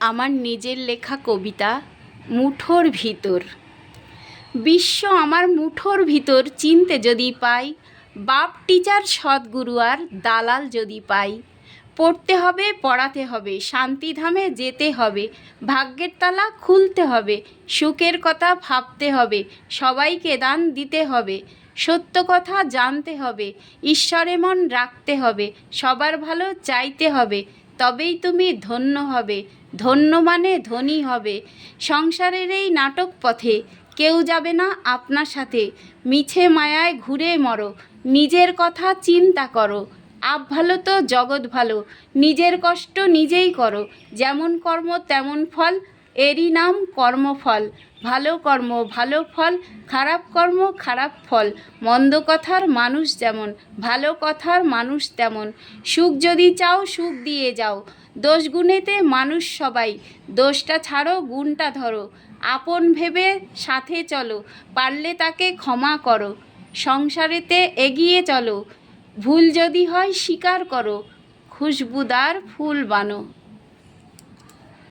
আমার নিজের লেখা কবিতা মুঠোর ভিতর। বিশ্ব আমার মুঠোর ভিতর চিনতে যদি পাই, বাপ টিচার সদ্গুরু আর দালাল যদি পাই, পড়তে হবে, পড়াতে হবে শান্তিধামে যেতে হবে, ভাগ্যের তালা খুলতে হবে, সুখের কথা ভাবতে হবে, সবাইকে দান দিতে হবে, সত্য কথা জানতে হবে, ঈশ্বরে মন রাখতে হবে, সবার ভালো চাইতে হবে তবেই তুমি ধন্য হবে। ধন্য মানে ধনী হবে। সংসারের এই নাটক পথে কেউ যাবে না আপনার সাথে। মিছে মায়ায় ঘুরে মরো। নিজের কথা চিন্তা করো। আপ ভালো তো জগৎ ভালো। নিজের কষ্ট নিজেই করো। যেমন কর্ম তেমন ফল এরই নাম কর্মফল। ভালো কর্ম ভালো ফল, খারাপ কর্ম খারাপ ফল। মন্দ কথার মানুষ যেমন, ভালো কথার মানুষ তেমন। সুখ যদি চাও, সুখ দিয়ে যাও। দোষ গুণেতে মানুষ সবাই। দোষটা ছাড়ো, গুণটা ধরো। আপন ভেবে সাথে চলো। পারলে তাকে ক্ষমা করো। সংসারেতে এগিয়ে চলো। ভুল যদি হয়, স্বীকার করো। খুশবুদার ফুল বানো।